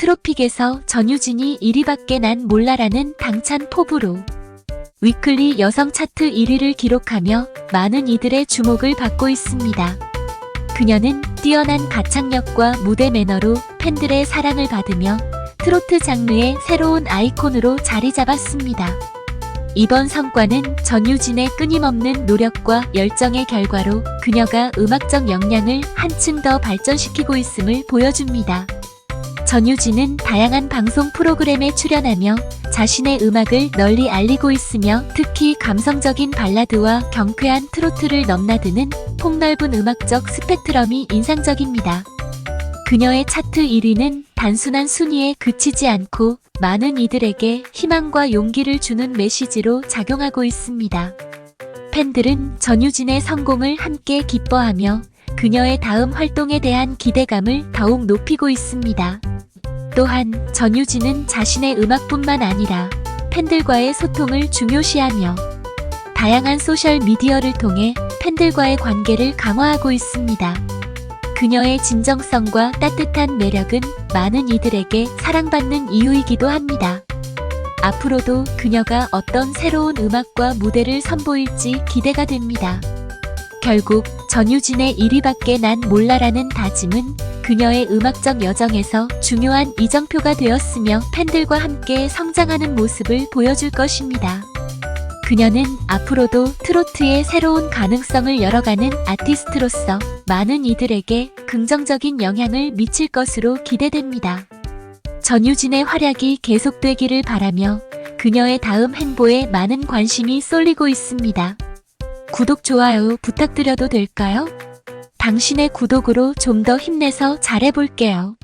트로픽에서 전유진이 1위밖에 난 몰라라는 당찬 포부로 위클리 여성 차트 1위를 기록하며 많은 이들의 주목을 받고 있습니다. 그녀는 뛰어난 가창력과 무대 매너로 팬들의 사랑을 받으며 트로트 장르의 새로운 아이콘으로 자리 잡았습니다. 이번 성과는 전유진의 끊임없는 노력과 열정의 결과로 그녀가 음악적 역량을 한층 더 발전시키고 있음을 보여줍니다. 전유진은 다양한 방송 프로그램에 출연하며 자신의 음악을 널리 알리고 있으며 특히 감성적인 발라드와 경쾌한 트로트를 넘나드는 폭넓은 음악적 스펙트럼이 인상적입니다. 그녀의 차트 1위는 단순한 순위에 그치지 않고 많은 이들에게 희망과 용기를 주는 메시지로 작용하고 있습니다. 팬들은 전유진의 성공을 함께 기뻐하며 그녀의 다음 활동에 대한 기대감을 더욱 높이고 있습니다. 또한 전유진은 자신의 음악뿐만 아니라 팬들과의 소통을 중요시하며 다양한 소셜 미디어를 통해 팬들과의 관계를 강화하고 있습니다. 그녀의 진정성과 따뜻한 매력은 많은 이들에게 사랑받는 이유이기도 합니다. 앞으로도 그녀가 어떤 새로운 음악과 무대를 선보일지 기대가 됩니다. 결국 전유진의 1위밖에 난 몰라라는 다짐은 그녀의 음악적 여정에서 중요한 이정표가 되었으며 팬들과 함께 성장하는 모습을 보여줄 것입니다. 그녀는 앞으로도 트로트의 새로운 가능성을 열어가는 아티스트로서 많은 이들에게 긍정적인 영향을 미칠 것으로 기대됩니다. 전유진의 활약이 계속되기를 바라며 그녀의 다음 행보에 많은 관심이 쏠리고 있습니다. 구독, 좋아요 부탁드려도 될까요? 당신의 구독으로 좀 더 힘내서 잘해볼게요.